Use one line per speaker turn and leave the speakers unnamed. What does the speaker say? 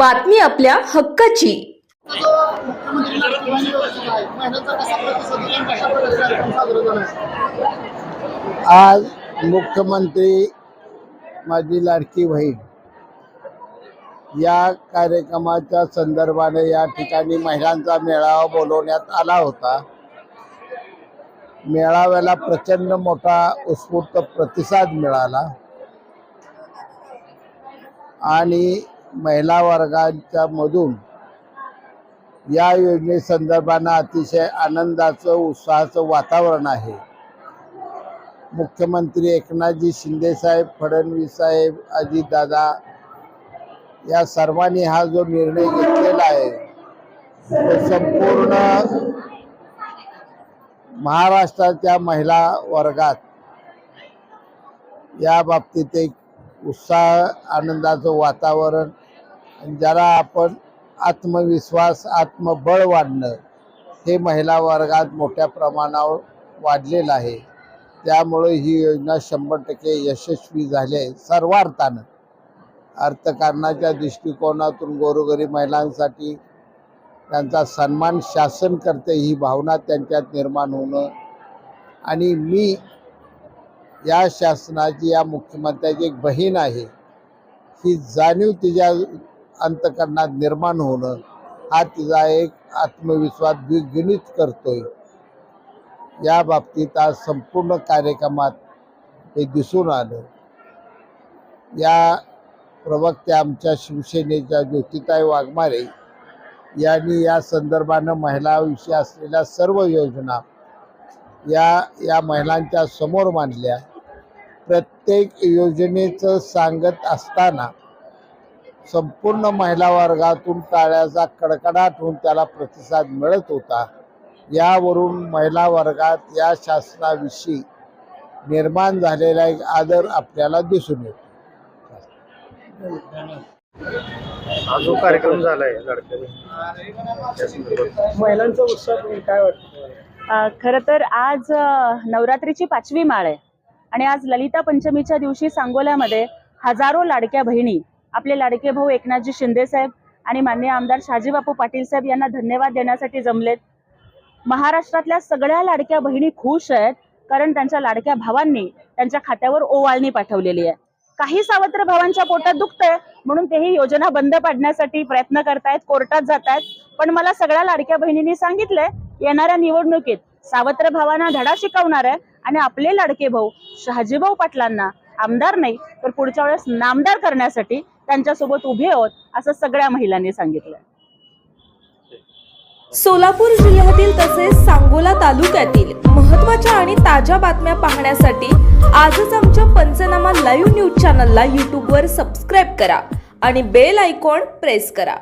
बातमी आपल्या हक्काची.
आज मुख्यमंत्री माझी लाडकी बहीण या कार्यक्रमाच्या संदर्भाने या ठिकाणी महिलांचा मेळावा बोलवण्यात आला होता. मेळाव्याला प्रचंड मोठा उत्स्फूर्त प्रतिसाद मिळाला. आणि महिला वर्गांच्या मधून या योजनेसंदर्भानं अतिशय आनंदाचं उत्साहाचं वातावरण आहे. मुख्यमंत्री एकनाथजी शिंदेसाहेब फडणवीस साहेब अजितदादा या सर्वांनी हा जो निर्णय घेतलेला आहे तो संपूर्ण महाराष्ट्राच्या महिला वर्गात या बाबतीत एक उत्साह आनंदाचं वातावरण ज्याला आपण आत्मविश्वास आत्मबळ वाढणं हे महिला वर्गात मोठ्या प्रमाणावर वाढलेलं आहे. त्यामुळे ही योजना शंभर टक्के यशस्वी झाली आहे सर्वार्थानं. अर्थकारणाच्या दृष्टिकोनातून गोरोगरीब महिलांसाठी त्यांचा सन्मान शासन करते ही भावना त्यांच्यात निर्माण होणं. आणि मी या शासनाची या मुख्यमंत्र्याची एक बहीण आहे. ही जाणीव तिच्या अंतकरणात निर्माण होणं हा तिचा एक आत्मविश्वास द्विगुणित करतोय. या बाबतीत आज संपूर्ण कार्यक्रमात हे दिसून आलं. या प्रवक्त्या आमच्या शिवसेनेच्या ज्योतिताई वाघमारे यांनी या संदर्भानं महिलाविषयी असलेल्या सर्व योजना या या महिलांच्या समोर मांडल्या. प्रत्येक योजनेचं सांगत असताना संपूर्ण महिला वर्गातून टाळ्याचा कडकडाट होऊन त्याला प्रतिसाद मिळत होता. यावरून महिला वर्गात या शासनाविषयी निर्माण झालेला एक आदर आपल्याला दिसून येतो.
हा जो कार्यक्रम झालाय लाडक्या बहिणीचा, त्या संदर्भात
महिलांचा उत्साह बघून काय वाटतं
अ, खरं तर आज नवरात्रीची पाचवी माळ आहे. आणि आज ललिता पंचमीच्या दिवशी सांगोल्यामध्ये हजारो लाडक्या बहिणी आपले लाडके भाऊ एकनाथजी शिंदे साहेब आणि मान्य आमदार शहाजीबापू पाटील साहेब यांना धन्यवाद देण्यासाठी जमलेत. महाराष्ट्रातल्या सगळ्या लाडक्या बहिणी खुश आहेत कारण त्यांच्या लाडक्या भावांनी त्यांच्या खात्यावर ओवाळणी पाठवलेली आहे. काही सावत्र भावांच्या पोटात दुखतंय म्हणून तेही योजना बंद पाडण्यासाठी प्रयत्न करतायत कोर्टात जात आहेत पण मला सगळ्या लाडक्या बहिणींनी सांगितलंय येणाऱ्या निवडणुकीत सावत्र भावांना धडा शिकवणार आहे आणि आपले लाडके भाऊ शहाजीभाऊ पाटलांना आमदार नाही तर पुढच्या वेळेस नामदार करण्यासाठी त्यांच्यासोबत उभे आहोत असं सगळ्या महिलांनी सांगितलंय.
सोलापूर जिल्ह्यातील तसेच सांगोला तालुक्यातील महत्त्वाच्या आणि ताज्या बातम्या पाहण्यासाठी आजच आमच्या पंचनामा लाईव्ह न्यूज चॅनलला यूट्यूबवर सबस्क्राईब करा आणि बेल आयकॉन प्रेस करा.